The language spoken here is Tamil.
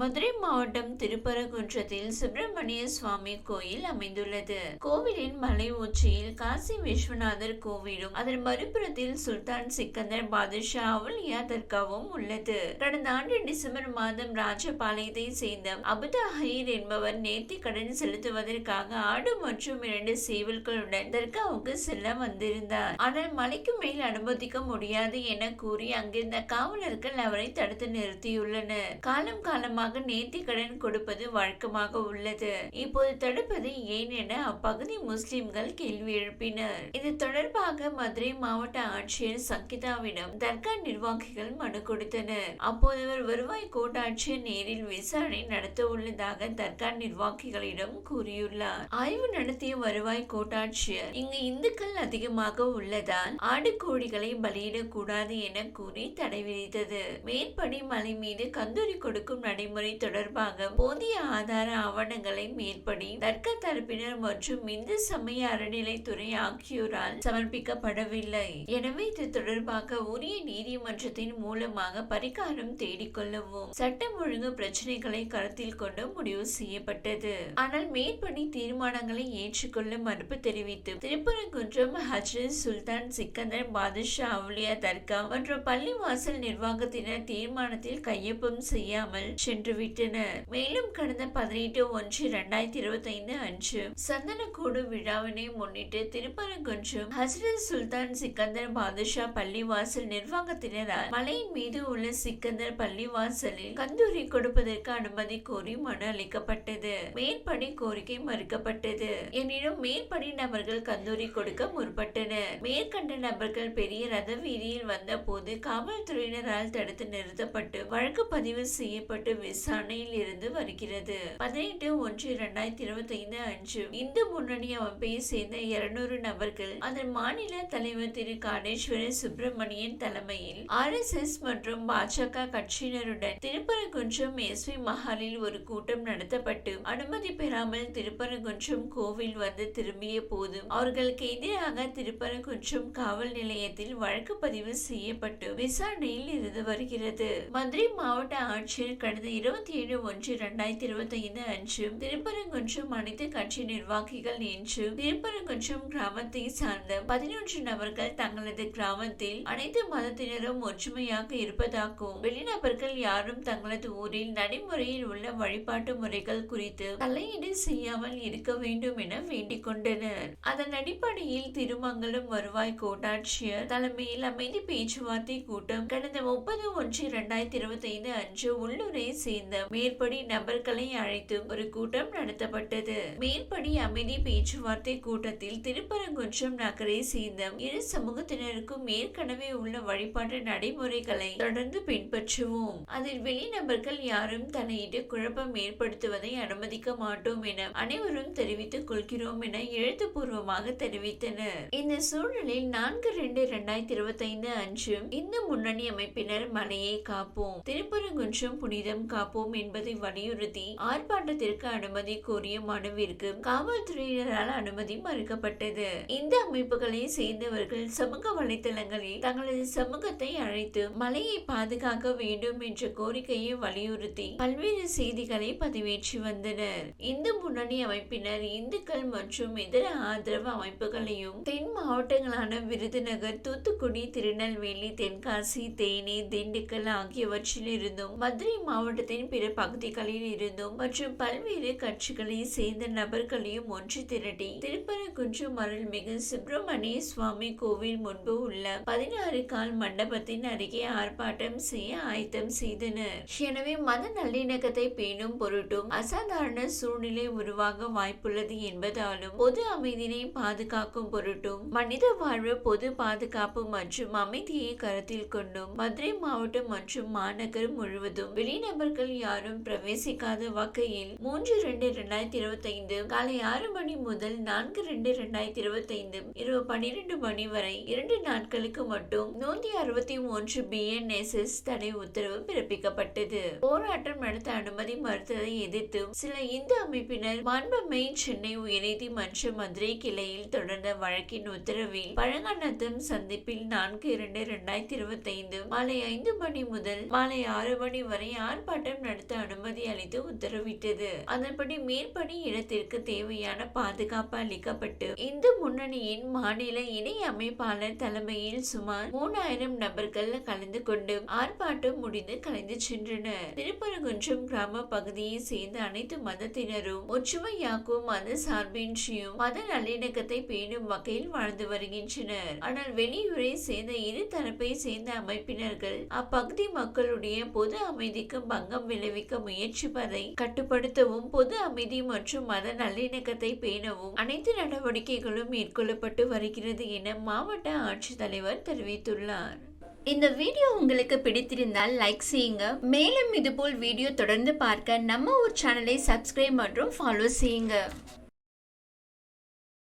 மதுரை மாவட்டம் திருப்பரங்குன்றத்தில் சுப்பிரமணிய சுவாமி கோயில் அமைந்துள்ளது. கோவிலின் மலை உச்சியில் காசி விஸ்வநாதர் கோவிலும் அதன் மறுபுறத்தில் சுல்தான் சிக்கந்தர் பாதுஷா அவுலியா தர்காவும் உள்ளது. கடந்த ஆண்டு டிசம்பர் மாதம் ராஜபாளையத்தை சேர்ந்த அபுதாஹீர் என்பவர் நேர்த்தி கடன் செலுத்துவதற்காக ஆடு மற்றும் இரண்டு சேவல்களுடன் தர்காவுக்கு செல்ல வந்திருந்தார். ஆனால் மலைக்கு மேல் அனுமதிக்க முடியாது என கூறி அங்கிருந்த காவலர்கள் அவரை தடுத்து நிறுத்தியுள்ளனர். காலம் காலமாக நேர்த்தி கடன் கொடுப்பது வழக்கமாக உள்ளது. இப்போது தடுப்பது ஏன் என அப்பகுதி முஸ்லிம்கள் கேள்வி எழுப்பினர். இது தொடர்பாக மதுரை மாவட்ட ஆட்சியர் சங்கிதாவிடம் தர்கா நிர்வாகிகள் மனு கொடுத்தனர். அப்போது அவர் வருவாய் கோட்டாட்சியர் நேரில் விசாரணை நடத்த உள்ளதாக தர்கா நிர்வாகிகளிடம் கூறியுள்ளார். ஆய்வு நடத்திய வருவாய் கோட்டாட்சியர் இங்கு இந்துக்கள் அதிகமாக உள்ளதால் ஆடு கோழிகளை பலியிடக்கூடாது என கூறி தடை விதித்தது. மேற்படி மலை மீது கந்தூரி கொடுக்கும் நடைமுறை தொடர்பாக போதிய ஆதார ஆவணங்களை மேற்படி தர்க்க தரப்பினர் மற்றும் இந்து சமய அறநிலைத்துறை ஆகியோரால் சமர்ப்பிக்கப்படவில்லை. எனவே இது தொடர்பாக உரிய நீதிமன்றத்தின் மூலமாக பரிகாரம் தேடிக்கொள்ளவும் சட்டம் ஒழுங்கு பிரச்சனைகளை கருத்தில் கொண்டு முடிவு செய்யப்பட்டது. ஆனால் மேற்படி தீர்மானங்களை ஏற்றுக்கொள்ள மறுப்பு தெரிவித்து திருப்பரங்குன்றம் ஹஜ்ரத் சுல்தான் சிக்கந்தர் பாதுஷா அவுலியா தர்கா மற்றும் பள்ளிவாசல் நிர்வாகத்தினர் தீர்மானத்தில் கையொப்பம் செய்யாமல் சென்று சென்று விட்டனர் மேலும் கடந்த பதினெட்டு ஒன்று இரண்டாயிரத்தி இருபத்தி ஐந்து அன்று சந்தனக்கூடு விழாவினை முன்னிட்டு திருப்பரங்குன்றம் ஹசரத் சுல்தான் சிக்கந்தர் பாதுஷா பள்ளிவாசல் நிர்வாகத்தினரால் மலையின் மீது உள்ள சிக்கந்தர் பள்ளிவாசலில் கந்தூரி கொடுப்பதற்கு அனுமதி கோரி மனு அளிக்கப்பட்டது. மேற்படி கோரிக்கை மறுக்கப்பட்டது. எனினும் மேற்படி நபர்கள் கந்தூரி கொடுக்க முற்பட்டனர். மேற்கண்ட நபர்கள் பெரிய ரத வீதியில் வந்த போது காவல்துறையினரால் தடுத்து நிறுத்தப்பட்டு வழக்கு பதிவு செய்யப்பட்டு சனையில் இருந்து வருகிறது. பதினெட்டு ஒன்று இரண்டாயிரத்தி இருபத்தி ஐந்து அன்று இந்து முன்னணி அமைப்பை சேர்ந்த இருநூறு நபர்கள் அதன் மாநில தலைவர் திரு காடேஸ்வர சுப்பிரமணியன் தலைமையில் ஆர் எஸ் எஸ் மற்றும் பாஜக கட்சியினருடன் திருப்பரங்குன்றம் எஸ் வி மஹாலில் ஒரு கூட்டம் நடத்தப்பட்டு அனுமதி பெறாமல் திருப்பரங்குன்றம் கோவில் வந்து திரும்பிய போதும் அவர்களுக்கு எதிராக திருப்பரங்குன்றம் காவல் நிலையத்தில் வழக்கு பதிவு செய்யப்பட்டு விசாரணையில் இருந்து வருகிறது. மதுரை மாவட்ட ஆட்சியர் கடந்த இருபத்தி ஏழு ஒன்று இரண்டாயிரத்தி இருபத்தி ஐந்து அன்று திருப்பரங்குன்றம் அனைத்து கட்சி நிர்வாகிகள் என்று திருப்பரங்குன்றம் கிராமத்தை சார்ந்த பதினொன்று நபர்கள் தங்களது கிராமத்தில் அனைத்து மதத்தினரும் ஒற்றுமையாக இருப்பதாகவும் வெளிநபர்கள் யாரும் தங்களது ஊரில் நடைமுறையில் உள்ள வழிபாட்டு முறைகள் குறித்து தலையீடு செய்யாமல் இருக்க வேண்டும் என வேண்டிக் கொண்டனர். அதன் அடிப்படையில் திருமங்கலம் வருவாய் கோட்டாட்சியர் தலைமையில் அமைதி பேச்சுவார்த்தை கூட்டம் கடந்த முப்பது ஒன்று இரண்டாயிரத்தி இருபத்தி ஐந்து அன்று உள்ளூரை சேர்ந்த மேற்படி நபர்களை அழைத்து ஒரு கூட்டம் நடத்தப்பட்டது. மேற்படி அமைதி பேச்சுவார்த்தை கூட்டத்தில் திருப்பரங்குன்றம் நகரை சேர்ந்த இரு சமூகத்தினருக்கும் ஏற்கனவே உள்ள வழிபாட்டு நடைமுறைகளை தொடர்ந்து பின்பற்றுவோம். அதில் வெளிநபர்கள் யாரும் தலையிட்டு குழப்பம் ஏற்படுத்துவதை அனுமதிக்க மாட்டோம் என அனைவரும் தெரிவித்துக் கொள்கிறோம் என எழுத்துப்பூர்வமாக தெரிவித்தனர். இந்த சூழலில் நான்கு ரெண்டு இரண்டாயிரத்தி இருபத்தி ஐந்து அன்று இந்து முன்னணி அமைப்பினர் மலையை காப்போம். திருப்பரங்குன்றம் புனிதம் காப்போம் என்பதை வலியுறுத்தி ஆர்ப்பாட்டத்திற்கு அனுமதி கோரிய மனுவிற்கு காவல்துறையினரால் அனுமதி மறுக்கப்பட்டது. இந்த அமைப்புகளை சேர்ந்தவர்கள் சமூக வலைதளங்களில் தங்களது சமூகத்தை அழைத்து மலையை பாதுகாக்க வேண்டும் என்ற கோரிக்கையை வலியுறுத்தி பல்வேறு செய்திகளை பதிவேற்றி வந்தனர். இந்து முன்னணி அமைப்பினர் இந்துக்கள் மற்றும் இதர ஆதரவு அமைப்புகளையும் தென் மாவட்டங்களான விருதுநகர் தூத்துக்குடி திருநெல்வேலி தென்காசி தேனி திண்டுக்கல் ஆகியவற்றில் இருந்தும் மதுரை மாவட்டத்தின் பிற பகுதிகளில் இருந்தும் மற்றும் பல்வேறு கட்சிகளை சேர்ந்த நபர்களையும் ஒன்று திரட்டி திருப்பரங்குன்றம் அருள்மிகு சுப்பிரமணிய சுவாமி கோவில் முன்பு உள்ள பதினாறு கால் மண்டபத்தின் அருகே ஆர்ப்பாட்டம் செய்ய ஆயத்தம் செய்தனர். எனவே மத நல்லிணக்கத்தை பேணும் பொருட்டும் அசாதாரண சூழ்நிலை உருவாக வாய்ப்புள்ளது என்பதாலும் பொது அமைதியை பாதுகாக்கும் பொருட்டும் மனித வாழ்வு பொது பாதுகாப்பு மற்றும் அமைதியை கருத்தில் கொண்டும் மதுரை மாவட்டம் மற்றும் மாநகர் முழுவதும் வெளிநபர்கள் யாரும் பிரவேசிக்காத வகையில் மூன்று ரெண்டு இரண்டாயிரத்தி இருபத்தி ஐந்து காலை ஆறு மணி முதல் நான்கு ரெண்டு இரண்டாயிரத்தி இருபத்தி ஐந்து இரவு பன்னிரண்டு மணி வரை இரண்டு நாட்களுக்கு மட்டும் நூத்தி அறுபத்தி மூன்று பிஎன்எஸ்எஸ் தடை உத்தரவு பிறப்பிக்கப்பட்டது. போராட்டம் நடத்த அனுமதி மறுத்ததை எதிர்த்து சில இந்து அமைப்பினர் மாண்புமை சென்னை உயர்நீதிமன்ற மதுரை கிளையில் தொடர்ந்த வழக்கின் உத்தரவில் பழங்கநத்தம் சந்திப்பில் நான்கு இரண்டு இரண்டாயிரத்தி இருபத்தி ஐந்து மாலை ஐந்து மணி முதல் மாலை ஆறு மணி வரை ஆர்ப்பாட்டம் ஆர்ப்பாட்டம் நடத்த அனுமதி அளித்து உத்தரவிட்டது. அதன்படி மேற்படி இடத்திற்கு தேவையான பாதுகாப்பு அளிக்கப்பட்டு இந்து முன்னணியின் மாநில இணை அமைப்பாளர் தலைமையில் சுமார் மூணாயிரம் நபர்கள் கலந்து கொண்டு ஆர்ப்பாட்டம் முடிந்து கலந்து சென்றனர். திருப்பரங்குன்றம் கிராம பகுதியை சேர்ந்த அனைத்து மதத்தினரும் ஒற்றுமையாக்கும் மத சார்பின்றியும் மத நல்லிணக்கத்தை பேணும் வகையில் வாழ்ந்து வருகின்றனர். ஆனால் வெளியூரை சேர்ந்த இரு தரப்பை சேர்ந்த அமைப்பினர்கள் அப்பகுதி மக்களுடைய பொது அமைதிக்கு பங்கம் விளைவிக்க முயற்சிப்பதை கட்டுப்படுத்தவும் பொது அமைதி மற்றும் மத நல்லிணக்கத்தை பேணவும் அனைத்து நடவடிக்கைகளும் மேற்கொள்ளப்பட்டு வருகிறது என மாவட்ட ஆட்சித்தலைவர் தெரிவித்துள்ளார். இந்த வீடியோ உங்களுக்கு பிடித்திருந்தால் லைக் செய்யுங்க. மேலும் இதுபோல் வீடியோ தொடர்ந்து பார்க்க நம்ம ஊர் சேனலை சப்ஸ்கிரைப் மற்றும் ஃபாலோ செய்யுங்க.